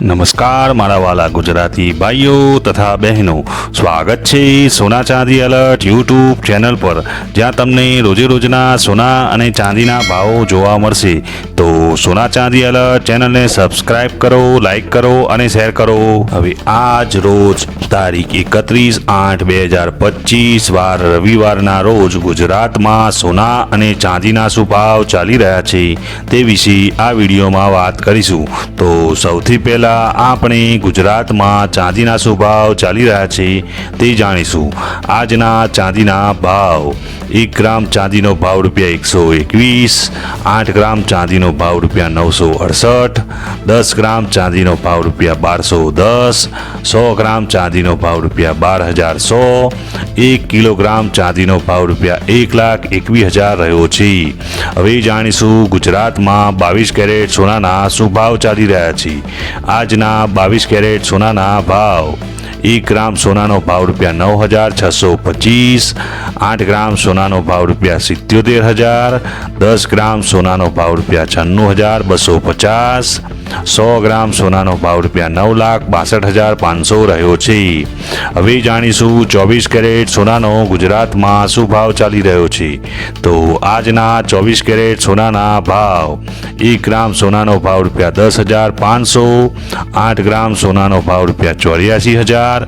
નમસ્કાર, મારા વાલા ગુજરાતી ભાઈઓ તથા બહેનો. સ્વાગત છે સોના ચાંદી અલર્ટ યુટ્યુબ ચેનલ પર. જ્યાં તમને રોજે રોજના સોના અને ચાંદીના ભાવો જોવા મળશે. તો સોના ચાંદી અલર્ટ ચેનલને સબસ્ક્રાઇબ કરો લાઈક કરો અને શેર કરો. હવે આજ રોજ તારીખ એકત્રીસ આઠ બે હજાર પચીસ વાર રવિવારના રોજ ગુજરાતમાં સોના અને ચાંદીના શું ભાવ ચાલી રહ્યા છે તે વિશે આ વિડીયોમાં વાત કરીશું. તો સૌથી પહેલા આપણે ગુજરાતમાં ચાંદીના શું ભાવ ચાલી રહ્યા છે તે જાણીશું. આજના ચાંદીના ભાવ. એક ગ્રામ ચાંદીનો ભાવ રૂપિયા એકસો એકવીસ, આઠ ગ્રામ ચાંદીનો ભાવ રૂપિયા નવસો અડસઠ, દસ ગ્રામ ચાંદીનો ભાવ રૂપિયા બારસો દસ, સો ગ્રામ ચાંદીનો ભાવ રૂપિયા બાર હજાર સો, એક કિલોગ્રામ ચાંદીનો ભાવ રૂપિયા એક લાખ એકવીસ હજાર રહ્યો છે. હવે જાણીશું ગુજરાતમાં બાવીસ કેરેટ સોનાના શું ભાવ ચાલી રહ્યા છે. આજના બાવીસ કેરેટ સોનાના ભાવ. એક ગ્રામ સોનાનો ભાવ રૂપિયા નવ હજાર છસો પચીસ આઠ ગ્રામ સોનાનો ભાવ રૂપિયા સિત્યોતેર હજાર દસ ગ્રામ સોનાનો ભાવ રૂપિયા છન્નું હજાર બસો પચાસ સો ગ્રામ સોનાનો ભાવ રૂપિયા નવ લાખ બાસઠ હજાર પાંચસો રહ્યો છે. હવે જાણીશું ચોવીસ કેરેટ સોનાનો ગુજરાતમાં શું ભાવ ચાલી રહ્યો છે. તો આજના ચોવીસ કેરેટ સોનાના ભાવ, એક ગ્રામ સોનાનો ભાવ રૂપિયા દસ હજાર પાંચસો, આઠ ગ્રામ સોનાનો ભાવ રૂપિયા ચોર્યાસી હજાર,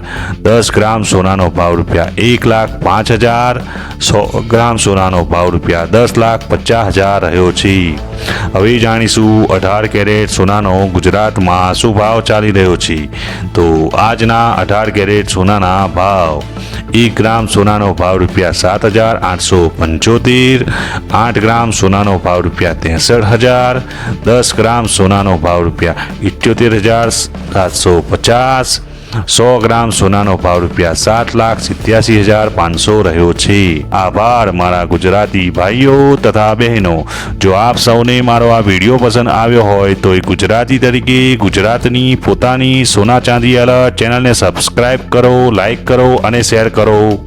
દસ ગ્રામ સોનાનો ભાવ રૂપિયા એક લાખ પાંચ હજાર, સો ગ્રામ સોનાનો ભાવ રૂપિયા દસ લાખ પચાસ હજાર રહ્યો છે. હવે જાણીશું અઢાર કેરેટ સોનાનો ગુજરાતમાં શું ભાવ ચાલી રહ્યો છે. તો આજના અઢાર કેરેટ સોનાના ભાવ. એક ગ્રામ સોનાનો ભાવ રૂપિયા સાત હજાર આઠસો પંચોતેર, આઠ ગ્રામ સોનાનો ભાવ રૂપિયા ત્રેસઠ હજાર, દસ ગ્રામ સોનાનો ભાવ રૂપિયા ઇઠ્યોતેર હજાર સાતસો પચાસ સો ગ્રામ સોનાનો ભાવ રૂપિયા સાત લાખ સિત્યાસી હજાર પાંચસો રહ્યો છે. આભાર, મારા ગુજરાતી ભાઈઓ તથા બહેનો. જો આપ સૌને મારો આ વીડિયો પસંદ આવ્યો હોય તો એ ગુજરાતી તરીકે ગુજરાતની પોતાની સોના ચાંદી અલર્ટ ચેનલને સબસ્ક્રાઈબ કરો લાઈક કરો અને શેર કરો.